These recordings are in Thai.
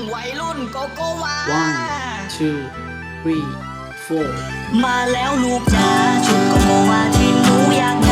งวัยรุ่นโกโกวา one two three four มาแล้วลูกจ๋าชุดโกโกวาที่หนูอยาก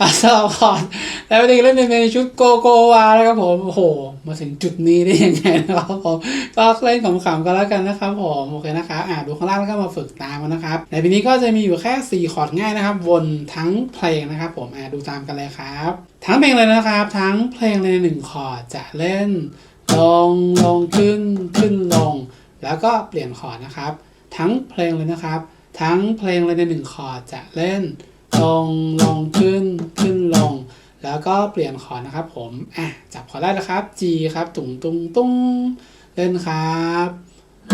อะสำหรับคอร์ดแล้ววันนี้เล่นในในชุดโกโกวาแล้วครับผมโอ้โห มาถึงจุดนี้ได้ยังไงนะครับผมก็เล่นขำๆกันแล้วกันนะครับผมโอเคนะครับอ่าดูข้างล่างแล้วก็มาฝึกตามกันนะครับในปีนี้ก็จะมีอยู่แค่4คอร์ดง่ายนะครับ วนทั้งเพลงนะครับผมอ่าดูตามกันเลยครับ ทั้งเพลงเลยนะครับ ทั้งเพลงในหนึ่งคอร์ดจะเล่นลงลงขึ้นขึ้นลง แล้วก็เปลี่ยนคอร์ดนะครับ ทั้งเพลงเลยนะครับ ทั้งเพลงเลยในหนึ่งคอร์ดจะเล่นลงลงขึ้น แล้วก็เปลี่ยนคอร์ดนะครับผมอะจับคอร์ดได้แล้วครับ G ครับ ตุงตุงตุงเล่นครับ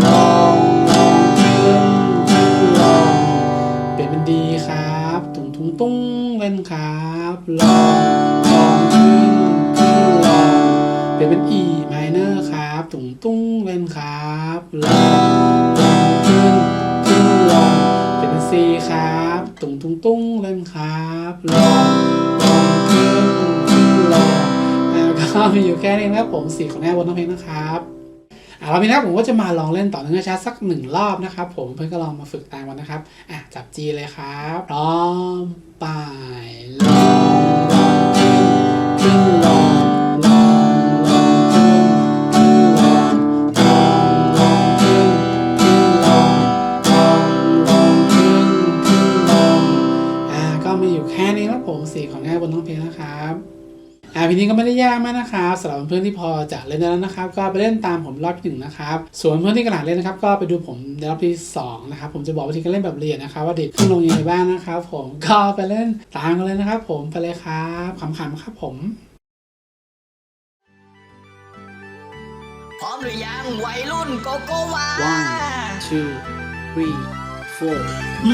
ลงลงขึ้นขึ้นลงเปลี่ยนเป็น D ครับ ตุงตุงตุงเล่นครับลองลองขึ้นขึ้นลองเปลี่ยนเป็น E minor ครับ ตุงตุงเล่นครับลองลองขึ้นขึ้นลองเปลี่ยนเป็น C ครับ ตุงตุงตุงเล่นครับลงลง ก็มีอยู่แค่นี้นะครับผมสี่ของแน่บนน้องเพลงนะครับอะเรามีนะครับผมก็จะมาลองเล่นต่อเนื่องช้าสักหนึ่งรอบนะครับ ผมเพื่อนก็ลองมาฝึกตามกันนะครับอะจับ G เลยครับพร้อมไปลงลงขึ้นลงลงลงขึ้นลงลงลงขึ้นขึ้นลงลงลงขึ้นขึ้นลงอ่าก็มีอยู่แค่นี้ครับผมสีของง่บนท้องเพลงนะครับ อ่าพีนี้ก็ไม่ได้ยากมากนะครับสำหรับเพื่อนที่พอจะเล่นได้แล้วนะครับ ก็ไปเล่นตามผมรอบที่หนึ่งนะครับส่วนเพื่อนที่กำลังเล่นนะครับก็ไปดูผมในรอบที่สองนะครับผมจะบอกวิธีการเล่นแบบละเอียดนะครับ ว่าเด็กขึ้นลงยังไงบ้างนะครับ ผมก็ไปเล่นตามกันเลยนะครับ ผมไปเลยครับขำๆครับผมพร้อมหรือยังวัยรุ่นโกโกวา one two three four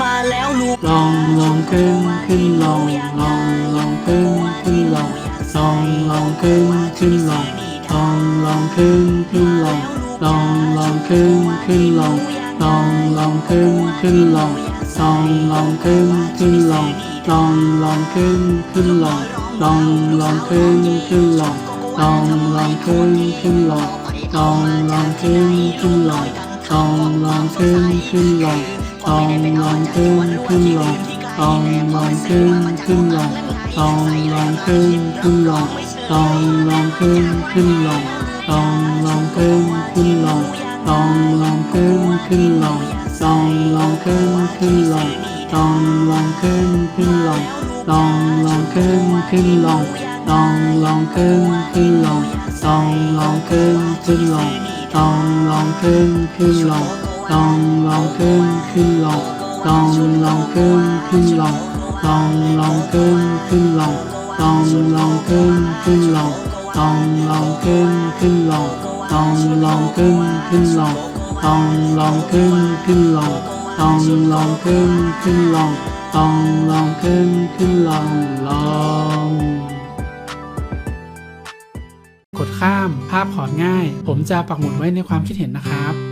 มาแล้วลูกลองลองขึ้นขึ้นลงลองลองขึ้นขึ้นลง ลองลองขึ้นขึ้นลองลองลองขึ้นขึ้นลองลองลองขึ้นขึ้นลองลองลองขึ้นขึ้นลองลองลองขึ้นขึ้นลองลองลองขึ้นขึ้นลองลองลองขึ้นขึ้นลงลองลองขึ้นขึ้นลงลองลองขึ้นขึ้นลงลองลองขึ้นขึ้นลงลองลองขึ้นขึ้นลงลองลองขึ้นขึ้นลง ลองลองขึ้นขึ้นลงลองลองขึ้นขึ้นลงลองลองขึ้นขึ้นลงลองลองขึ้นขึ้นลงลองลองขึ้นขึ้นลงลองลองขึ้นขึ้นลงลองลองขึ้นขึ้นลงลองลองขึ้นขึ้นลงลองลองขึ้นขึ้นลงลองลองขึ้นขึ้นลงลองลองขึ้นขึ้นลง ลองลองขึ้นขึ้นลองลองลองขึ้นขึ้นลองลองลองขึ้นขึ้นลองลองลองขึ้นขึ้นลองลองลองขึ้นขึ้นลองลองลองขึ้นขึ้นลองลองลองขึ้นขึ้นลงลองลองขึ้นขึ้นลงลองกดข้ามภาพคอร์ดง่าย ผมจะปักหมุดไว้ในความคิดเห็นนะครับ